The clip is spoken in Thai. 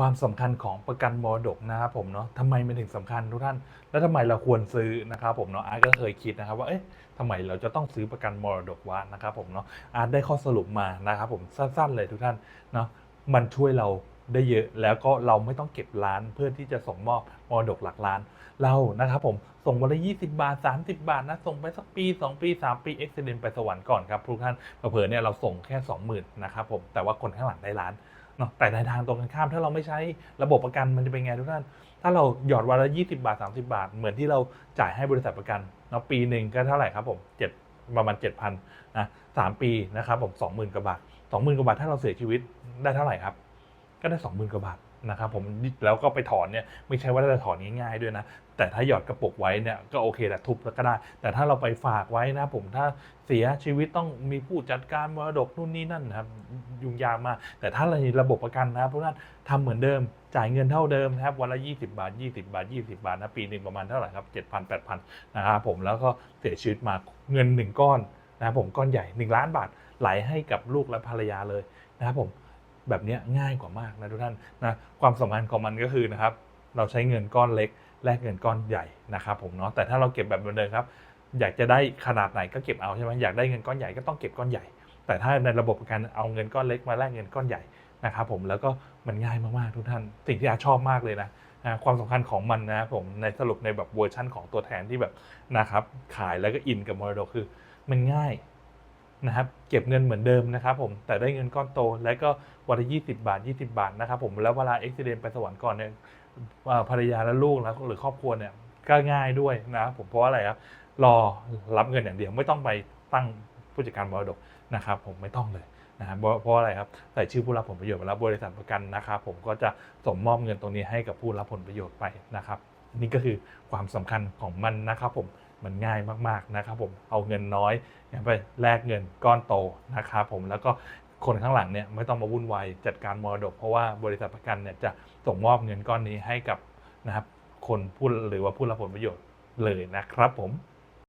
ความสำคัญของประกันมรดกนะครับผมเนาะทำไมมันถึงสำคัญทุกท่าน แล้วทำไมเราควรซื้อนะครับผมเนาะอาร์ตก็เคยคิดนะครับว่าเอ๊ะทำไมเราจะต้องซื้อประกันมรดกวะนะครับผมเนาะอาร์ตได้ข้อสรุปมานะครับผมสั้นๆเลยทุกท่านเนาะมันช่วยเรา ได้เยอะ แล้วก็เราไม่ต้องเก็บล้านเพื่อที่จะส่งมอบมรดกหลักล้าน เรานะครับผมส่งวันละ20 บาท 30 บาทนะ ส่งไปสักปี 2 ปี 3 ปีเอ็กซ์เดนไปสวรรค์ก่อนครับทุกท่านเผลอเนี่ยเราส่งแค่ 20,000นะครับผมแต่ว่าคนข้างหลังได้ล้านเนาะแต่ในทางตรงกันข้ามถ้าเราไม่ใช้ระบบประกันมันจะเป็นไงทุกท่าน ถ้าเราหยอดวันละ 20 บาท 30 บาท เหมือนที่เราจ่ายให้บริษัทประกันเนาะปีหนึ่งก็เท่าไหร่ครับผมเจ็ดประมาณ7,000นะสามปีนะครับผม20,000กว่าบาท20,000กว่าบาทถ้าเราเสียชีวิตได้เท่าไหร่ครับ ก็ได้ 20,000กว่าบาทนะครับผมแล้วก็ไปถอนเนี่ยไม่ใช่ว่าจะถอนง่ายๆด้วยนะ แต่ถ้าหยอดกระปุกไว้เนี่ยก็โอเคแหละทุบแล้วก็ได้ แต่ถ้าเราไปฝากไว้นะผมถ้าเสียชีวิตต้องมีผู้จัดการมรดกนู่นนี่นั่นนะครับยุ่งยากมาก แต่ถ้าในระบบประกันนะครับทุกท่านทำเหมือนเดิมจ่ายเงินเท่าเดิมนะครับวันละ 20 บาท 20 บาท 20 บาทนะปีหนึ่งประมาณเท่าไหร่ครับ 7,000 8,000นะครับผมแล้วก็เสียชีวิตมาเงินหนึ่งก้อนนะครับผมก้อนใหญ่ 1 ล้านบาทไหลให้กับลูกและภรรยาเลยนะครับผม แบบนี้ง่ายกว่ามากนะทุกท่านนะความสำคัญของมันก็คือนะครับเราใช้เงินก้อนเล็กแลกเงินก้อนใหญ่นะครับผมเนาะแต่ถ้าเราเก็บแบบเดิมครับ อยากจะได้ขนาดไหนก็เก็บเอาใช่ไหมอยากได้เงินก้อนใหญ่ก็ต้องเก็บก้อนใหญ่ แต่ถ้าในระบบการเอาเงินก้อนเล็กมาแลกเงินก้อนใหญ่นะครับผมแล้วก็มันง่ายมากๆทุกท่านสิ่งที่อาชอบมากเลยนะนะความสำคัญของมันนะครับผมในสรุปในแบบเวอร์ชั่นของตัวแทนที่แบบนะครับขายแล้วก็อินกับมรดกคือ มันง่าย นะครับเก็บเงินเหมือนเดิมนะครับผมแต่ได้เงินก้อนโตและก็วันละ20บาท 20 บาทนะครับผมแล้วเวลาเอ็กซิเดนไปสวรรค์ก่อนเนี่ยภรรยาและลูกแล้วหรือครอบครัวเนี่ยก็ง่ายด้วยนะครับผมเพราะว่าอะไรครับรอรับเงินอย่างเดียวไม่ต้องไปตั้งผู้จัดการมรดกนะครับผมไม่ต้องเลยนะครับเพราะเพราอะไรครับใส่ชื่อผู้รับผลประโยชน์มาแล้วบริษัทประกันนะครับผมก็จะส่งมอบเงินตรงนี้ให้กับผู้รับผลประโยชน์ไปนะครับนี่ก็คือความสำคัญของมันนะครับผม มันง่ายมากๆนะครับผมเอาเงินน้อยไปแลกเงินก้อนโตนะครับผมแล้วก็คนข้างหลังเนี่ยไม่ต้องมาวุ่นวายจัดการมรดก เพราะว่าบริษัทประกันเนี่ยจะส่งมอบเงินก้อนนี้ให้กับนะครับคนผู้หรือว่าผู้รับผลประโยชน์เลยนะครับผม